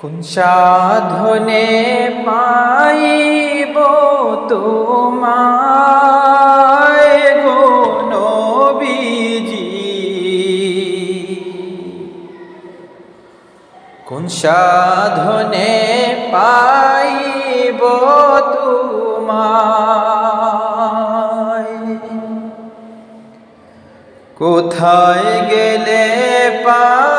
কোন পাইব তোমায় গো নবীজি? কোন সাধনে পাইব তোমায়? কোথায় গেলে পাইব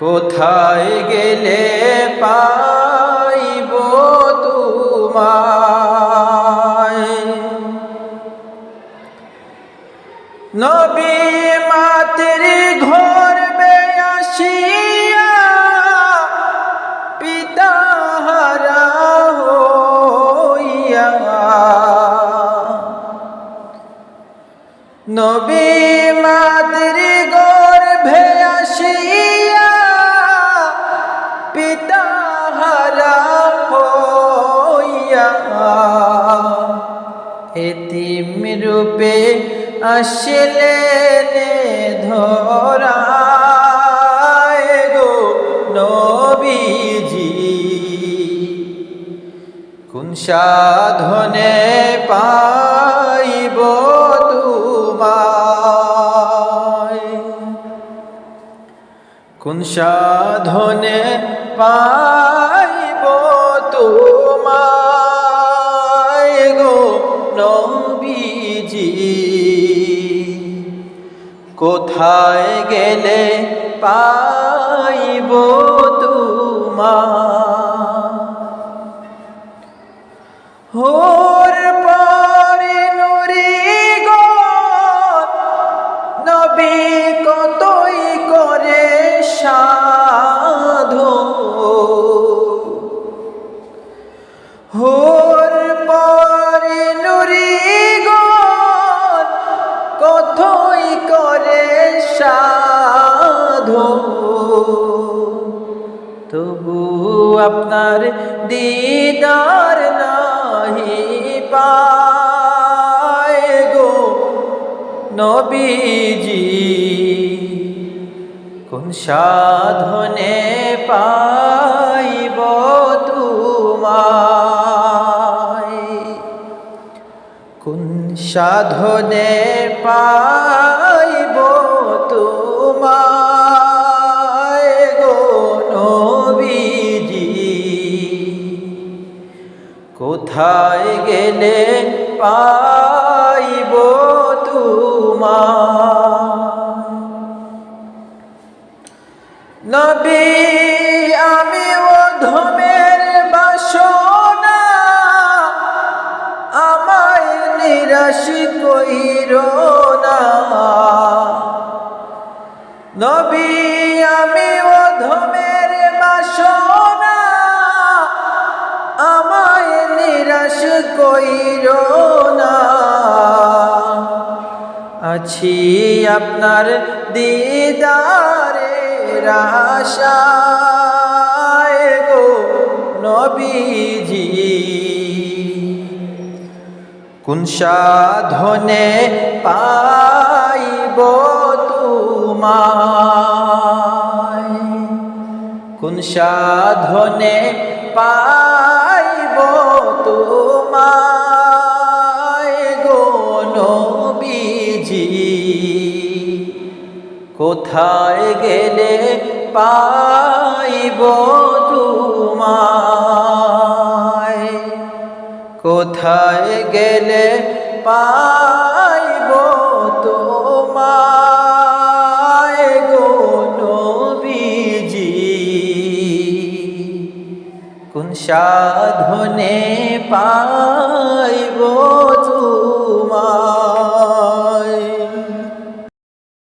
কোথায় গেলে পাইব তোমায়? নবী মাতের ঘর আসিয়া পিতা হইয়া। নবী মাতের আসলে ধরা গো নবীজি। কোন সাধনে পাইব তোমায়? কোন সাধনে পাইব তোমায় কোথায় গেলে পাইব তোমায়? সাধো। তবু আপনার দিদার নাহি পায় গো নবীজি। কোন সাধনে পাইব তোমায়? কোন সাধনে পাইব তোমায় গো কোথায় গেলে পাইব তোমায়? নবী, আমি অধমের বাসনা আমায় নিরাশ কইর না। আছি আপনার দিদারের আশায় গো নবীজি। কোন সাধনে পাইব তোমায়। কোন সাধনে পাইব তোমায় গো বিজি কোথায় গেলে পাইব তোমায়? কোথায় গেলে পাইব সাধনে পাইব তোমায়